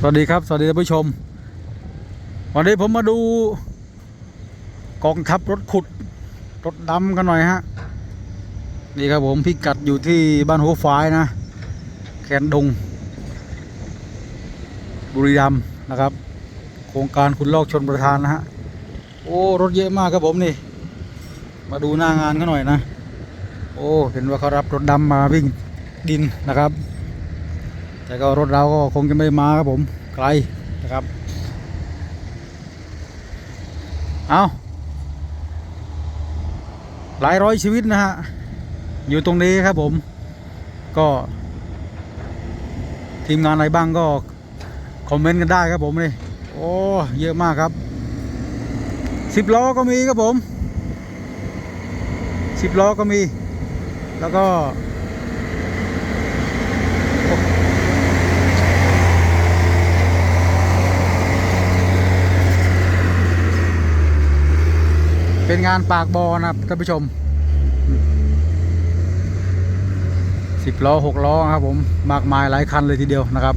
สวัสดีครับ สวัสดีท่านผู้ชม วันนี้ผมมาดู กองทัพรถขุด รถดำกันหน่อยฮะ นี่ครับผมพิกัดอยู่ที่บ้านหัวฝายนะ แคนดง บุรีรัมย์นะครับ โครงการขุดลอกชนประทานนะฮะ โอ้ รถเยอะมากครับผมนี่ มาดูหน้างานกันหน่อยนะ โอ้ เห็นว่าเขารับรถดำมาวิ่งดินนะครับ แต่ก็รถเราก็คงจะไม่มาครับผมไกลนะครับ เอาหลายร้อยชีวิตนะฮะ อยู่ตรงนี้ครับผม ก็ ทีมงานอะไรบ้างก็ คอมเมนต์กันได้ครับผมนี่โอ้ เยอะมากครับสิบล้อก็มีครับผมสิบล้อก็มี แล้วก็ เป็นงานปากบอนะครับท่านผู้ชมสิบล้อหกล้อครับผมมากมายหลายคันเลยทีเดียวนะครับ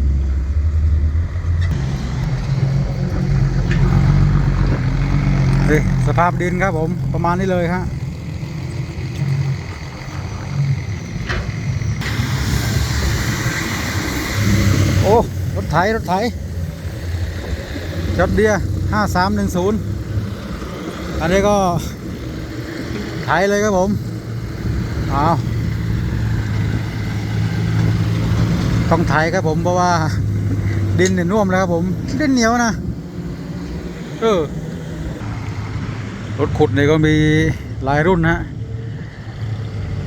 สภาพดินครับผมประมาณนี้เลยฮะโอ้ รถไถ รถไถจดเดียห้าสามหนึ่งศูนย์ อันนี้ก็ไถเลยครับผมเอาต้องไถครับผมเพราะว่าดินเนี่ยน่วมแล้วครับผมดินเหนียวนะเออรถขุดเนี่ยก็มีหลายรุ่นนะ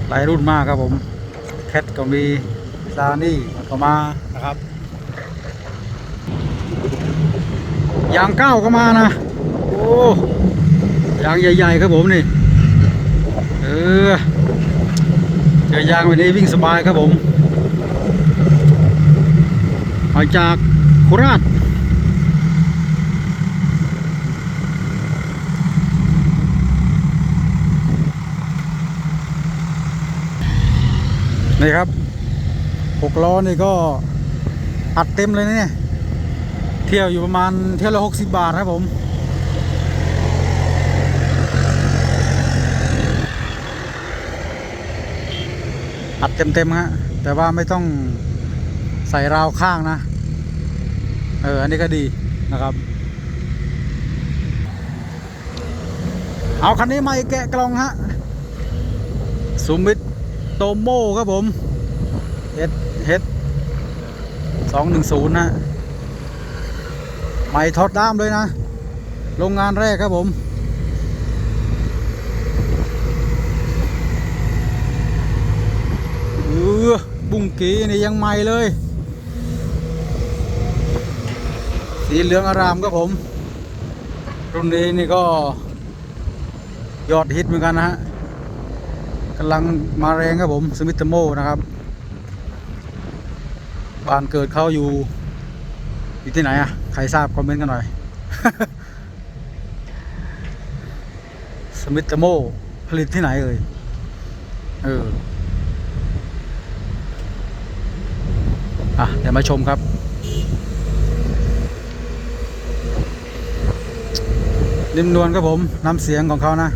หลายรุ่นมากครับผมแคทก็มีซานี่ก็มานะครับยางเก้าก็มานะ โอ้ ยางใหญ่ ๆ ครับผมนี่ เออเจอยางแบบนี้วิ่งสบายครับผมมาจากโคราชนี่ครับหกล้อนี่ก็อัดเต็มเลยนะเนี่ย เที่ยวอยู่ประมาณเที่ยวละหกสิบบาทครับผม อัดเต็มๆฮะแต่ว่าไม่ต้องใส่ราวข้างนะ เออ อันนี้ก็ดีนะครับ เอาคันนี้มาแกะกล่องฮะสุมิตโตโม่ครับผมเฮดเฮดสองหนึ่งศูนย์นะใหม่ทอดด้ามเลยนะ โรงงานแรกครับผม เออ บุ้งกีนี่ยังใหม่เลย สีเหลืองอารามครับผม รุ่นนี้นี่ก็ ยอดฮิตเหมือนกันนะฮะกำลังมาแรงครับผมสมิธโมนะครับบ้านเกิดเขาอยู่ อยู่ที่ไหนอะใครทราบคอมเมนต์กันหน่อย สมิธโมผลิตที่ไหนเอ่ยเออ อะเดี๋ยวมาชมครับ ริมนวลครับผมน้ำเสียงของเขานะ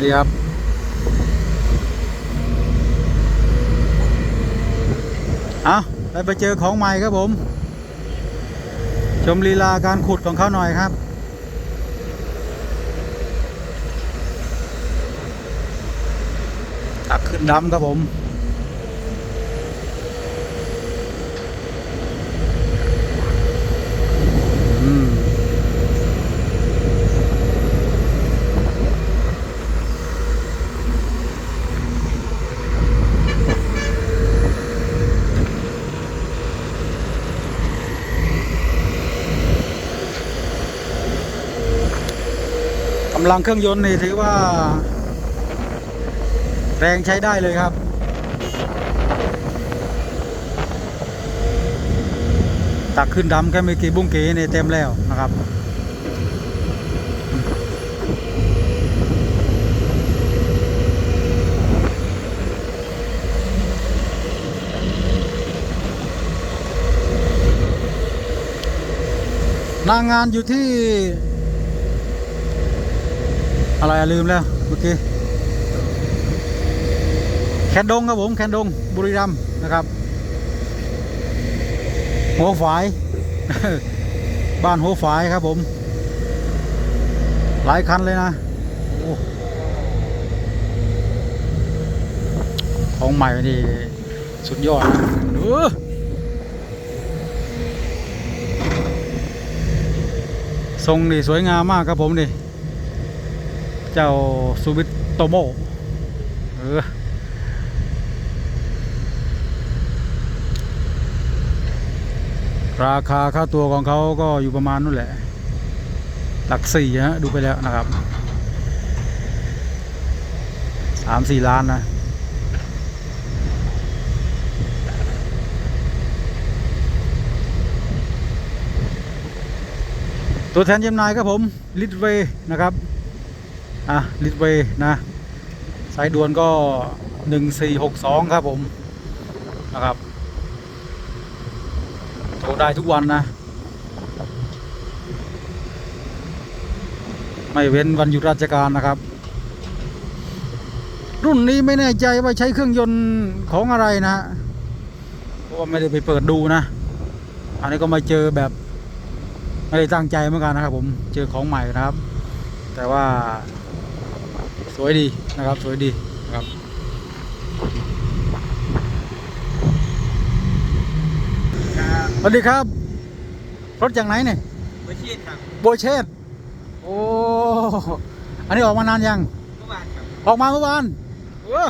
ดีครับเอาไปไปเจอของใหม่ครับผม ชมลีลาการขุดของเขาหน่อยครับ ตัก ขึ้นดำครับผมอืมกำลังเครื่องยนต์นี่ถือว่า แรงใช้ได้เลยครับ ตักขึ้นดำแค่ไม่กี่บุ้งเก๋ในเต็มแล้วนะครับนางงานอยู่ที่ อะไรลืมแล้วเมื่อกี้ คนดงครับผมแคนดงบุรีรัมย์นะครับหัวฝาย บ้านหัวฝายครับผม หลายคันเลยนะอของใหม่นี่สุดยอดนะเออทรงนี่สวยงามมากครับผมนี่ เจ้าซูบิโตโมเออ ราคาค่าตัวของเขาก็อยู่ประมาณนู่นแหละ หลักสี่ฮะดูไปแล้วนะครับสามสี่ล้านนะตัวแทนจำหน่ายครับผมลิทเวนะครับ อะลิทเวนะ สายด่วนก็หนึ่งสี่หกสองครับผม นะครับ ทรได้ทุกวันนะ ไม่เว้นวันหยุดราชการนะครับ รุ่นนี้ไม่แน่ใจว่าใช้เครื่องยนต์ของอะไรนะฮะเพราะว่าไม่ได้ไปเปิดดูนะ อันนี้ก็มาเจอแบบ ไม่ได้ตั้งใจเหมือนกันนะครับ ผมเจอของใหม่นะครับ แต่ว่าสวยดีนะครับ สวยดีนะครับ ครับ ส วัสดีครับ รถจากไหนเนี่ยเมื่อชีดครับโบเชตโอ้ อันนี้ออกมานานยัง เมื่อวานครับ ออกมาเมื่อวานเออ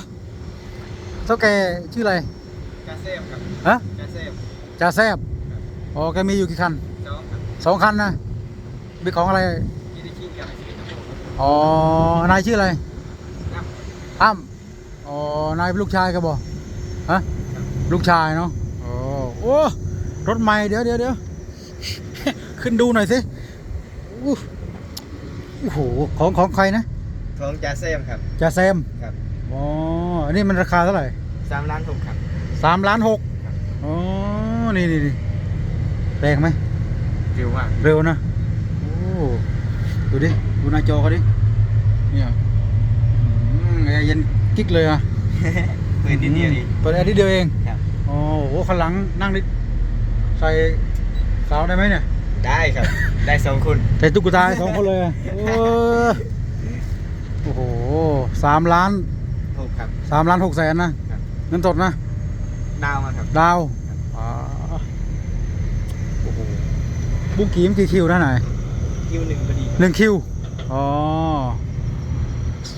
เท่าแกชื่ออะไรกาเซฟครับฮะกาเซฟจ่าแซบอ๋อแกมีอยู่กี่คันสองครับสองคันนะมีของอะไรมีได้ชิดกับไอชีดครับผมอ๋อ นายชื่ออะไรครับอ้ำอ๋อ นายเป็นลูกชายก็บอกฮะครับลูกชายเนาะโอ้โอ้ รถใหม่เดี๋ยวเดี๋ยวเดี๋ยวขึ้นดูหน่อยสิอู้โอ้โหของของใครนะของจาเซมครับจ่าแซมครับอ๋ออันนี้มันราคาเท่าไหร่สามล้านหกครับสามล้านหกครับอ๋อนี่นี่นี่แรงไหมเร็วมากเร็วนะโอ้ดูดิดูหน้าจอเขาดิเนี่ยอืมแอร์เย็นกิ๊กเลยอะเปิดนิดเดียวเองเปิดแอร์นิดเดียวเองครับโอ้โหข้างหลังนั่งนิด ใส่สาวได้ไหมเนี่ย ได้ครับ ได้สองคนใส่ตุ๊กตาให้สองคนเลยอะโอ้โอ้โหสามล้านหกครับ สามล้านหกแสนนะ ครับ เงินสดนะ ดาวมาครับ ดาวอ่าโอ้โหบุกกี้มกี่คิวนะไหนคิวหนึ่งพอดีหนึ่งคิว อ๋อ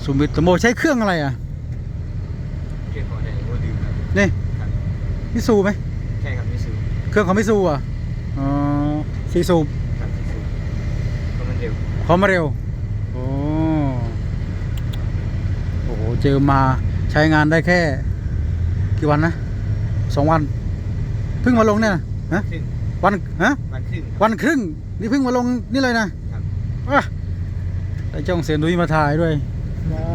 สุมิตโมใช้เครื่องอะไรอะเครื่องของแดงโอ้ดื่มครับนี่ครับมิซูไหมใช่ครับมิสู เครื่องของมิซูอะอ๋อซีซูครับมิสูเพราะมันเร็วเขามาเร็วโอ้โอ้โหเจอมาใช้งานได้แค่ กี่วันนะสองวันเพิ่งมาลงเนี่ยนะฮะครึ่งวันฮะวันครึ่งครับ วันครึ่งนี่เพิ่งมาลงนี่เลยนะครับ อะได้จ้องเสียนดุยมาถ่ายด้วยว้า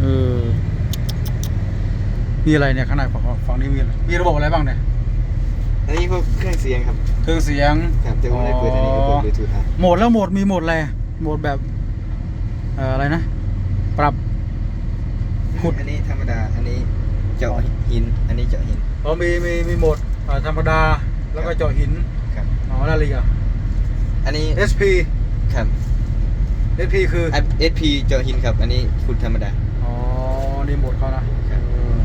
เออมีอะไรเนี่ยข้างในฝั่งฝั่งนี้มีอะไรมีระบบอะไรบ้างเนี่ย อันนี้พวกเครื่องเสียงครับเครื่องเสียงครับแต่ว่าไม่ได้เปิดอันนี้ก็เปิดบลูทูธครับโหมดแล้วโหมดมีโหมดอะไรโหมดแบบเอ่ออะไรนะ ปรับ ขุด อันนี้ธรรมดา อันนี้เจาะหิน อันนี้เจาะหิน อ๋อมีมีมีโหมดอ่าธรรมดาแล้วก็เจาะหินครับ อ๋อแล้วอะไรอีกอะ อันนี้ SP ครับ SP คือ SP เจาะหินครับ อันนี้ขุดธรรมดา อ๋อนี่โหมดเขานะ ครับเออ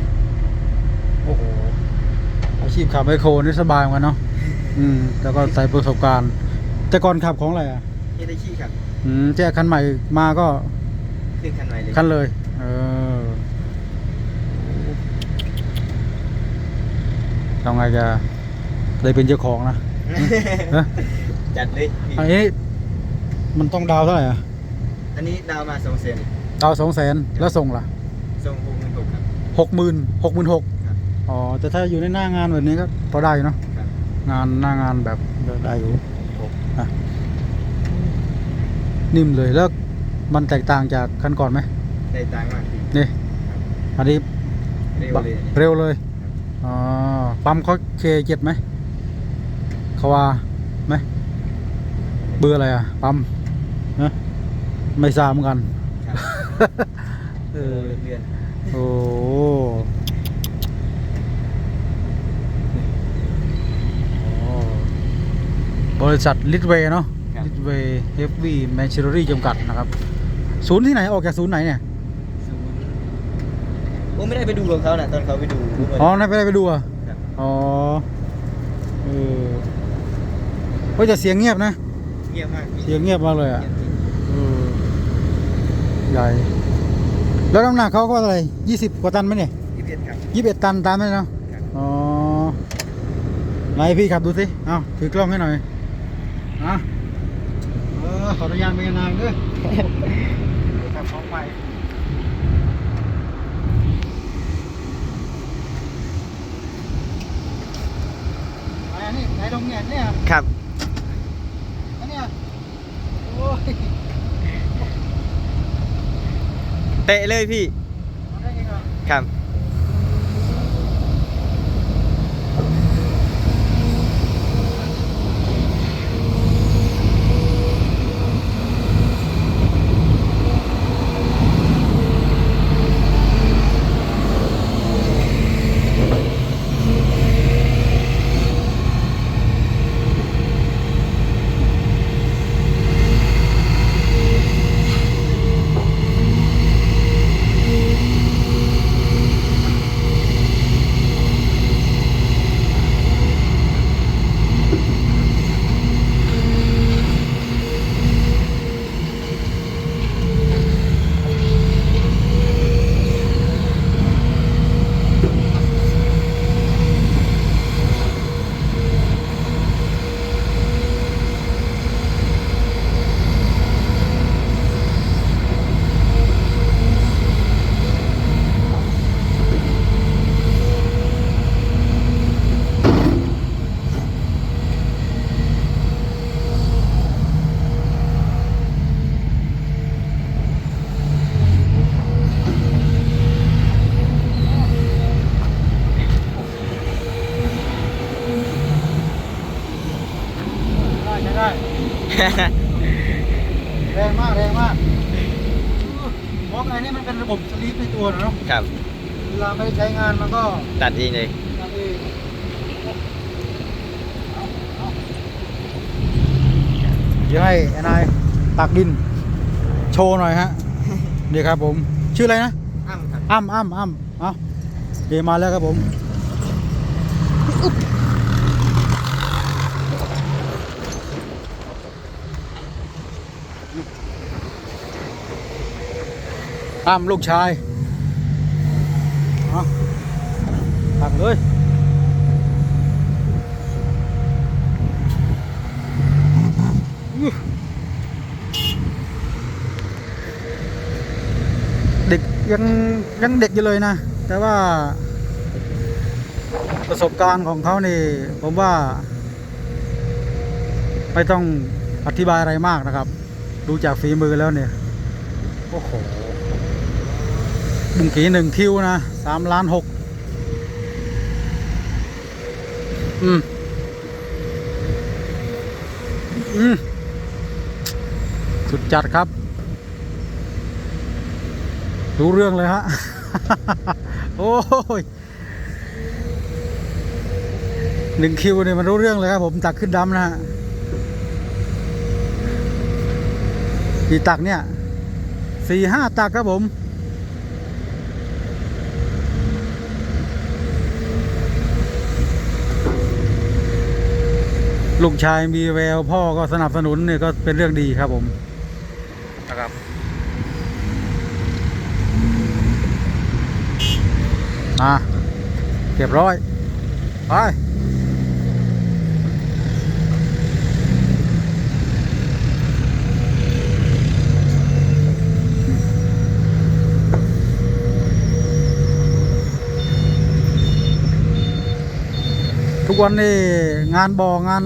โอ้โห อาชีพขับไมคโครนี่สบายเหมือนกันเนาะอืมแล้วก็ใส่ประสบการณ์ แต่ก่อนขับของอะไรอะนี่ได้ขี้ครับอืมแจ้คันใหม่มาก็ขึ้นคันใหม่เลยคันเลย เออทำไงจะได้เป็นเจ้าของนะฮะจัดเลยพี่อันนี้มันต้องดาวเท่าไหร่อะอันนี้ดาวมาสองเซนดาวสองแสนแล้วส่งล่ะส่งหกหมื่นหกครับหกหมื่นหกหมื่นหกครับ อ๋อแต่ถ้าอยู่ในหน้างานแบบนี้ก็พอได้อยู่เนาะครับงานหน้างานแบบได้อยู่อะนิ่มเลยแล้วมันแตกต่างจากคันก่อนไหมได้ตังค์มากพี่นี่อันนี้เร็วเลยเร็วเลยอ๋อปั๊มเขาเคเจ็ดไหมเขาว่าไหมเบอร์อะไรอะปั๊มนะไม่ทราบเหมือนกันครับเออเดือนโอ้โอ้บ ริษัทลิทเวย์เนาะลิทเวย์เฮฟวี่แมชชีนอรี่จำกัดนะครับ ศูนย์ที่ไหนออกจากศูนย์ไหนเนี่ยศูนย์โอ้ไม่ได้ไปดูของเขาน่ะตอนเขาไปดูอ๋อนั่นไปได้ไปดูอะครับอ๋อเออเฮ้ยแต่เสียงเงียบนะ เงียบมากเสียงเงียบมากเลยอะเงียบจริงเออใหญ่แล้วน้ำหนักเขาก็อะไรยี่สิบกว่าตันไหมเนี่ยยี่สิบเอ็ดครับยี่สิบเอ็ดตันตามไหมเนาะครับอ๋อไหนพี่ขับดูสิ เอาถือกล้องให้หน่อย อะเออขออนุญาตมีนางด้วยขับของใหม่ไหนอันนี้ไหนตรงเนี่ยเนี่ยครับอันเนี้ยโอ้ยเตะเลยพี่เอาได้อีกเหรอครับ ได้ใช้ได้ แรงมากแรงมากบล็อกไอ้นี่มันเป็นระบบสลีปในตัวนะเนาะครับเวลาไม่ได้ใช้งานมันก็ตัดเองเลยทำเองเดี๋ยวให้ไอ้นายตักดิน โชว์หน่อยฮะเดี๋ยวครับผม ชื่ออะไรนะอ้ำครับอ้ำอ้ำอ้ำเอาเดี๋ยวมาแล้วครับผม อ้ำลูกชายเอาตักเลยอื้อเด็กยังยังเด็กอยู่เลยนะ แต่ว่า ประสบการณ์ของเขานี่ ผมว่า ไม่ต้องอธิบายอะไรมากนะครับ ดูจากฝีมือแล้วเนี่ย โอ้โห บุงกีหนึ่งคิวนะสามล้านหกอืม อืม สุดจัดครับ รู้เรื่องเลยฮะ โอ้ยหนึ่งคิวเนี่ยมันรู้เรื่องเลยครับผมตักขึ้นดำนะฮะกี่ตักเนี่ยสี่ห้าตักครับผม ลูกชายมีแววพ่อก็สนับสนุนเนี่ยก็เป็นเรื่องดีครับผมนะครับอะเรียบร้อยไป ทุกวันนี้งานบ่องาน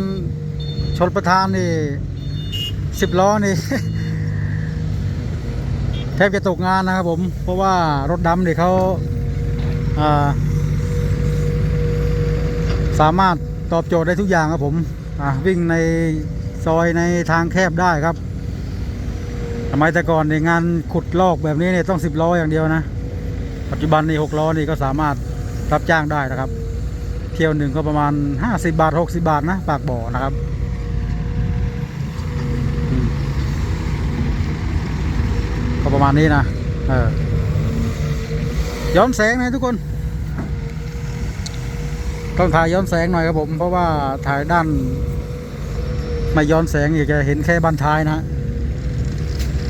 ชนประทานนี่สิบล้อนี่แทบจะตกงานนะครับผม เพราะว่ารถดำนี่เขาาสามารถตอบโจทย์ได้ทุกอย่างครับผมวิ่งในซอยในทางแคบได้ครับสมัยแต่ก่อนในงานขุดลอกแบบนี้เนี่ยต้องสิบล้ออย่างเดียวนะ ปัจจุบันนี่หกล้อนี่ก็สามารถรับจ้างได้นะครับ เที่ยวหนึ่งก็ประมาณห้าสิบาทหกสิบาทนะ ปากบ่อนะครับก็ประมาณนี้นะเออย้อนแสงนะทุกคน ต้องถ่ายย้อนแสงหน่อยครับผม เพราะว่าถ่ายด้าน ไม่ย้อนแสงอยากจะเห็นแค่บันท้ายนะฮะ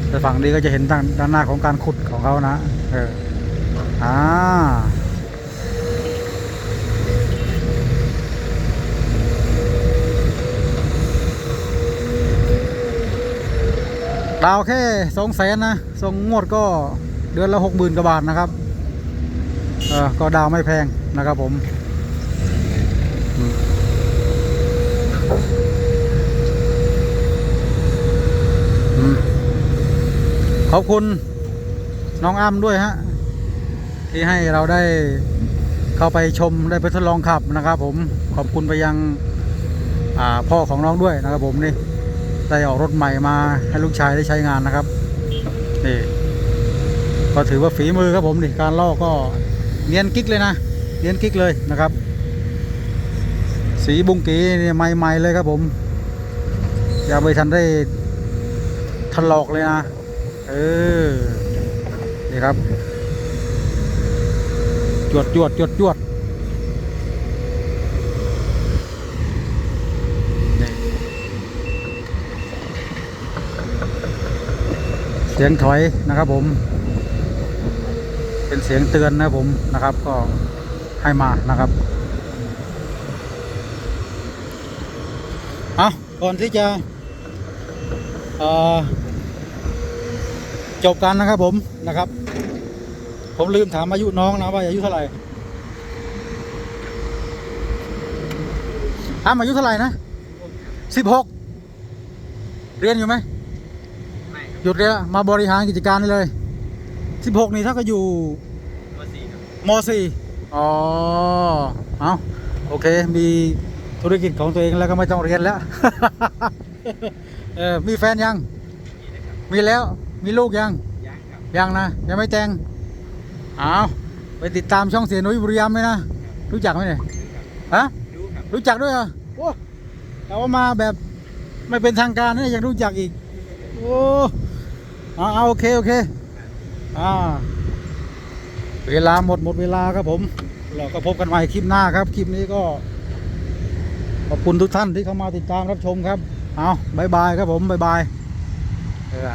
แต่ฝั่งนี้ก็จะเห็นด้านด้านหน้าของการขุดของเขานะ เอออ่า ดาวแค่สองแสนนะส่งงวดก็เดือนละหกหมื่นกว่าบาทนะครับเออก็ดาวไม่แพงนะครับผมขอบคุณน้องอ้ำด้วยฮะ ที่ให้เราได้เข้าไปชมได้ไปทดลองขับนะครับผมขอบคุณไปยังพ่อของน้องด้วยนะครับผมนี่ ได้ออกรถใหม่มาให้ลูกชายได้ใช้งานนะครับนี่ก็ถือว่าฝีมือครับผมนี่การลอกก็เนียนกิ๊กเลยนะเนียนกิ๊กเลยนะครับ สีบุงกีนี่ใหม่ๆเลยครับผมอย่าไปทันได้ถลอกเลยนะเออนี่ครับจวดจวดจวดจวดนี่ เสียงถอยนะครับผม เป็นเสียงเตือนนะผมนะครับ ก็ให้มานะครับ เอาก่อนที่จะจบกันนะครับผมนะครับ ผมลืมถามอายุน้องนะว่าอายุเท่าไหร่อ้ามอายุเท่าไหร่นะสิบหกเรียนอยู่ไหม หยุดเรียนแล้วมาบริหารกิจการนี่เลยสิบหกนี่ถ้าก็อยู่ตัวสี่ครับมสี่อ๋อเอาโอเค มีธุรกิจของตัวเองแล้วก็ไม่ต้องเรียนแล้ว เออมีแฟนยังมีแล้ว มีลูกยังยังครับยังนะ ยังไม่แต่งเอาไปติดตามช่องเสียนุ้ยบุรีรัมย์ไหมนะ รู้จักไหมเนี่ย ฮะดูครับรู้จักด้วยเหรอโอ้แต่ว่ามาแบบไม่เป็นทางการเนี่ยยังรู้จักอีก โอ้เอาเอาโอเค โอเค อ่า เวลาหมดหมดเวลาครับผม เราก็พบกันใหม่คลิปหน้าครับ คลิปนี้ก็ ขอบคุณทุกท่านที่เข้ามาติดตามรับชมครับ เอาบายบายครับผมบายบายเออ